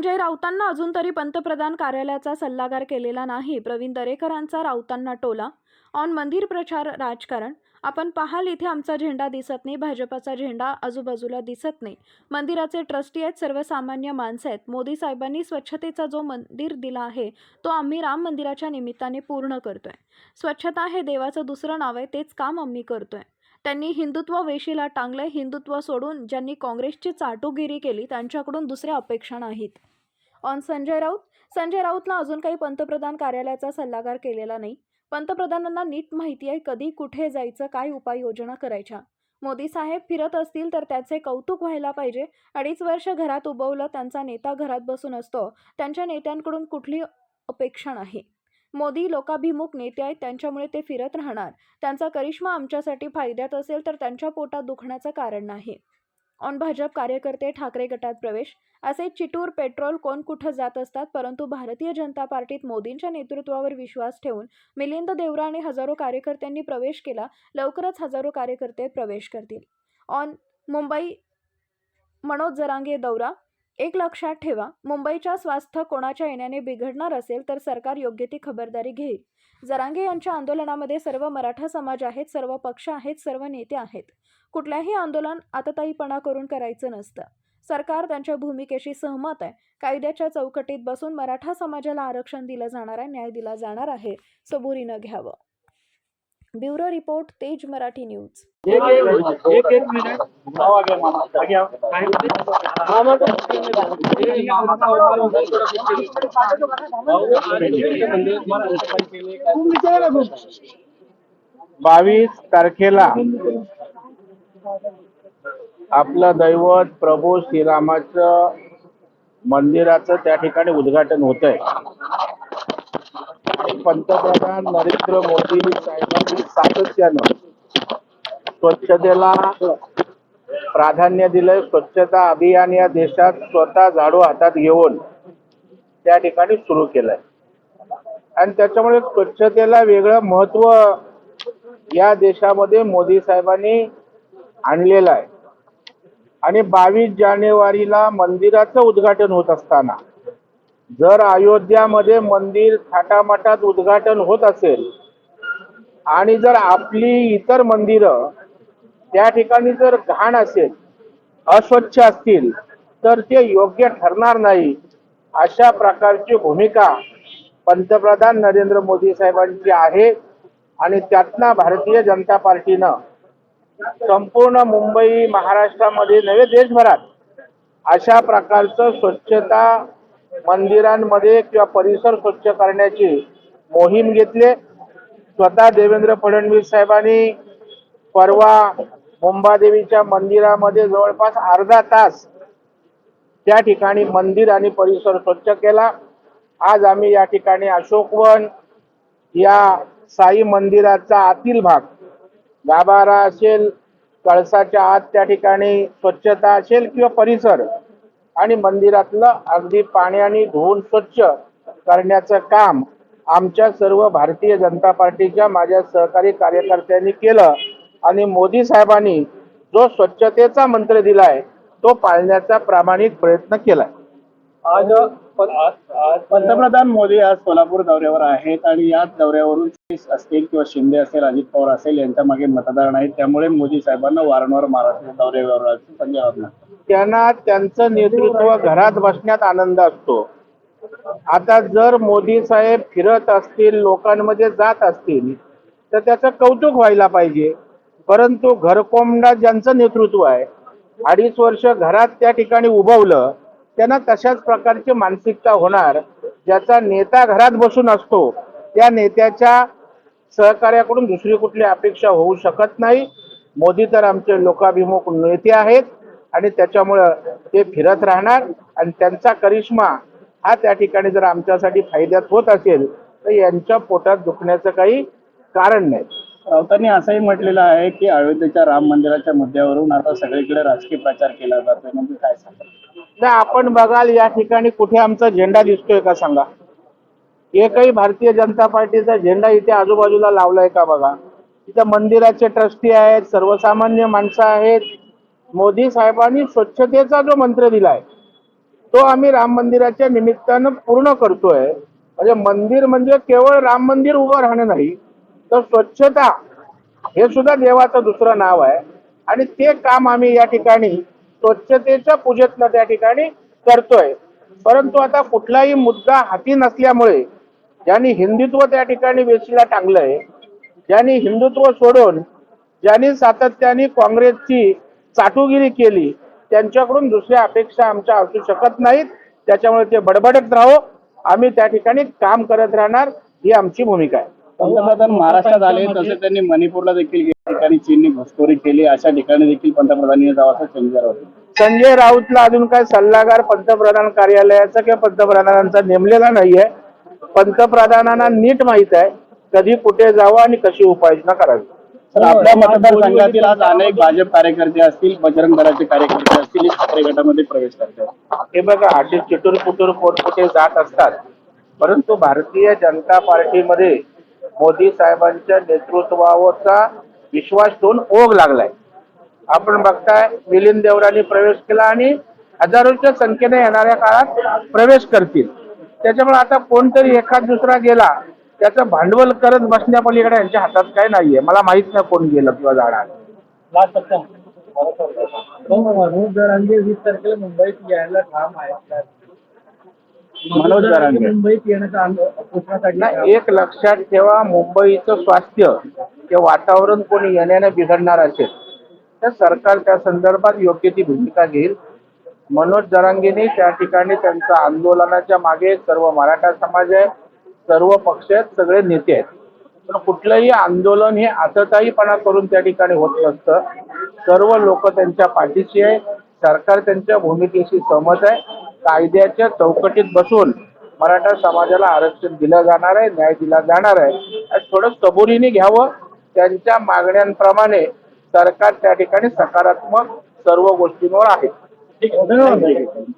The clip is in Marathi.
संजय राऊतांना अजून तरी पंतप्रधान कार्यालयाचा सल्लागार केलेला नाही प्रवीण दरेकरांचा राऊतांना टोला. ऑन मंदिर प्रचार राजकारण. आपण पाहाल इथे आमचा झेंडा दिसत नाही भाजपाचा झेंडा आजूबाजूला दिसत नाही. मंदिराचे ट्रस्टी आहेत सर्वसामान्य माणसं आहेत. मोदी साहेबांनी स्वच्छतेचा जो मंदिर दिला आहे तो आम्ही राम मंदिराच्या निमित्ताने पूर्ण करतोय. स्वच्छता हे देवाचं दुसरं नाव आहे तेच काम आम्ही करतोय. त्यांनी हिंदुत्व वेशीला टांगले हिंदुत्व सोडून ज्यांनी काँग्रेसची चाटोगिरी केली त्यांच्याकडून दुसऱ्या अपेक्षा नाहीत. ऑन संजय राऊत संजय राऊतला अजून काही पंतप्रधान कार्यालयाचा सल्लागार केलेला नाही. पंतप्रधानांना नीट माहिती आहे कधी कुठे जायचं काय उपाययोजना करायच्या. मोदी साहेब फिरत असतील तर त्याचे कौतुक व्हायला पाहिजे. अडीच वर्ष घरात उभवलं त्यांचा नेता घरात बसून असतो. त्यांच्या नेत्यांकडून कुठली अपेक्षा नाही. मोदी लोकाभिमुख नेते आहेत त्यांच्यामुळे ते फिरत राहणार. त्यांचा करिश्मा आमच्यासाठी फायद्यात असेल तर त्यांच्या पोटात दुखण्याचं कारण नाही. ऑन भाजप कार्यकर्ते ठाकरे गटात प्रवेश. असे चिटूर पेट्रोल कोण कुठं जात असतात परंतु भारतीय जनता पार्टीत मोदींच्या नेतृत्वावर विश्वास ठेवून मिलिंद देवरा आणि हजारो कार्यकर्त्यांनी प्रवेश केला लवकरच हजारो कार्यकर्ते प्रवेश करतील. ऑन मुंबई मनोज जरांगे दौरा. एक लक्षात ठेवा मुंबईच्या स्वास्थ्य कोणाच्या येण्याने बिघडणार असेल तर सरकार योग्य ती खबरदारी घेईल. जरांगे यांच्या आंदोलनामध्ये सर्व मराठा समाज आहेत सर्व पक्ष आहेत सर्व नेते आहेत. कुठल्याही आंदोलन आतताईपणा करून करायचं नसतं. सरकार त्यांच्या भूमिकेशी सहमत आहे. कायद्याच्या चौकटीत बसून मराठा समाजाला आरक्षण दिलं जाणार आहे न्याय दिला जाणार आहे. सबुरीनं घ्यावं. ब्युरो रिपोर्ट तेज मराठी न्यूज. बावीस तारखेला आपलं दैवत प्रभू श्रीरामाचं मंदिराचं त्या ठिकाणी उद्घाटन होत आहे पंतप्रधान नरेंद्र मोदी साहेबांनी सातत्यानं स्वच्छतेला प्राधान्य दिलंय. स्वच्छता अभियान या देशात स्वतः झाडू हातात घेऊन त्या ठिकाणी सुरू केलंय. आणि त्याच्यामुळे स्वच्छतेला वेगळं महत्त्व या देशामध्ये मोदी साहेबांनी आणलेलं आहे. आणि बावीस जानेवारीला मंदिराचं उद्घाटन होत असताना जर अयोध्यामध्ये मंदिर थाटामाटात उद्घाटन होत असेल आणि जर आपली इतर मंदिरं त्या ठिकाणी जर घाण असेल अस्वच्छ असतील तर ते योग्य ठरणार नाही अशा प्रकारची भूमिका पंतप्रधान नरेंद्र मोदी साहेबांची आहे आणि त्यातनं भारतीय जनता पार्टीनं संपूर्ण मुंबई महाराष्ट्रामध्ये नव्हे देशभरात अशा प्रकारचं स्वच्छता मंदिरांमध्ये किंवा परिसर स्वच्छ करण्याची मोहीम घेतली. स्वतः देवेंद्र फडणवीस साहेबांनी परवा मुंबादेवीच्या मंदिरामध्ये जवळपास अर्धा तास त्या ठिकाणी मंदिर आणि परिसर स्वच्छ केला. आज आम्ही या ठिकाणी अशोकवन या साई मंदिराचा आतील भाग गाभारा असेल कळसाच्या आत त्या ठिकाणी स्वच्छता असेल किंवा परिसर आणि मंदिरातलं अगदी पाण्याने धुवून स्वच्छ करण्याचं काम आमच्या सर्व भारतीय जनता पार्टीच्या माझ्या सहकारी कार्यकर्त्यांनी केलं. आणि मोदी साहेबांनी जो स्वच्छतेचा मंत्र दिलाय तो पाळण्याचा प्रामाणिक प्रयत्न केलाय. आज पंतप्रधान मोदी आज सोलापूर दौऱ्यावर आहेत आणि याच दौऱ्यावरून असतील किंवा शिंदे असेल अजित पवार असेल यांच्या मागे मतदार नाहीत त्यामुळे मोदी साहेबांना वारंवार महाराष्ट्र दौऱ्यावर त्यांना त्यांचं नेतृत्व घरात बसण्यात आनंद असतो. आता जर मोदी साहेब फिरत असतील लोकांमध्ये जात असतील तर त्याचं कौतुक व्हायला पाहिजे. परंतु घरकोंबडा ज्यांचं नेतृत्व आहे अडीच वर्ष घरात त्या ठिकाणी उभवलं त्यांना तशाच प्रकारची मानसिकता होणार ज्याचा नेता घरात बसून असतो त्या नेत्याच्या सहकार्याकडून दुसरी कुठली अपेक्षा होऊ शकत नाही. मोदी तर आमचे लोकाभिमुख नेते आहेत आणि त्याच्यामुळं ते फिरत राहणार आणि त्यांचा करिश्मा हा त्या ठिकाणी जर आमच्यासाठी फायद्यात होत असेल तर यांच्या पोटात दुखण्याचं काही कारण नाही. राऊतांनी असंही म्हटलेलं आहे की अयोध्येच्या राम मंदिराच्या मुद्द्यावरून आता सगळीकडे राजकीय प्रचार केला जातोय. म्हणजे काय सांगा आपण बघाल या ठिकाणी कुठे आमचा झेंडा दिसतोय का सांगा? एकही भारतीय जनता पार्टीचा झेंडा इथे आजूबाजूला लावलाय का बघा? इथं मंदिराचे ट्रस्टी आहेत सर्वसामान्य माणसं आहेत. मोदी साहेबांनी स्वच्छतेचा जो मंत्र दिलाय तो आम्ही राम मंदिराच्या निमित्तानं पूर्ण करतोय. म्हणजे मंदिर म्हणजे केवळ राम मंदिर उभं राहणं नाही तर स्वच्छता हे सुद्धा देवाचं दुसरं नाव आहे. आणि ते काम आम्ही या ठिकाणी स्वच्छतेच्या पूजेतनं त्या ठिकाणी करतोय. परंतु आता कुठलाही मुद्दा हाती नसल्यामुळे ज्यांनी हिंदुत्व त्या ठिकाणी वेशीला टांगलंय ज्यांनी हिंदुत्व सोडून ज्यांनी सातत्याने काँग्रेसची चाटुगिरी केली त्यांच्याकडून दुसऱ्या अपेक्षा आमच्या असू शकत नाहीत. त्याच्यामुळे ते बडबडत राहो. आम्ही त्या ठिकाणी काम करत राहणार ही आमची भूमिका आहे. पंतप्रधान महाराष्ट्रात आले तसे त्यांनी मणिपूरला देखील ठिकाणी चीनने घुसखोरी केली. अशा ठिकाणी देखील पंतप्रधानांनी जावं असं संजय राऊत संजय राऊतला अजून काय सल्लागार पंतप्रधान कार्यालयाचा किंवा पंतप्रधानांचा नेमलेला नाहीये. पंतप्रधानांना नीट माहीत आहे कधी कुठे जावं आणि कशी उपाययोजना करावी. तर आपल्या मतदारसंघातील आज अनेक भाजप कार्यकर्ते असतील बजरंग दलाचे कार्यकर्ते असतील हे ठाकरे गटामध्ये प्रवेश करतात. हे बघा असे चिटूर पुटूर कोण कुठे जात असतात. परंतु भारतीय जनता पार्टीमध्ये मोदी साहेबांच्या नेतृत्वावरचा विश्वास ठेवून ओघ लागलाय. आपण बघताय मिलिंद देवरांनी प्रवेश केला आणि हजारोच्या संख्येने येणाऱ्या काळात प्रवेश करतील. त्याच्यामुळे आता कोणतरी एखाद दुसरा गेला त्याचं भांडवल करत बसण्यापलीकडे यांच्या हातात काय नाहीये. मला माहीत नाही कोण गेलं किंवा जाणार. मनोज जरांगे वीस तारखेला मुंबईत यायला ठाम आहे मनोज जरांगे. मुंबईत येण्याचा नाही एक लक्षात ठेवा मुंबईचं स्वास्थ्य ते वातावरण कोणी येण्याने बिघडणार असेल तर सरकार त्या संदर्भात योग्य ती भूमिका घेईल. मनोज जरांगेने त्या ठिकाणी त्यांच्या आंदोलनाच्या मागे सर्व मराठा समाज आहे सर्व पक्ष आहेत सगळे नेते आहेत. पण कुठलंही आंदोलन हे आतताईपणा करून त्या ठिकाणी होत नसतं. सर्व लोक त्यांच्या पाठीशी आहे सरकार त्यांच्या भूमिकेशी सहमत आहे. कायद्याच्या चौकटीत बसून मराठा समाजाला आरक्षण दिलं जाणार आहे न्याय दिला जाणार आहे. आणि थोडं सबुरीने घ्यावं. त्यांच्या मागण्यांप्रमाणे सरकार त्या ठिकाणी सकारात्मक सर्व गोष्टींवर आहे. धन्यवाद.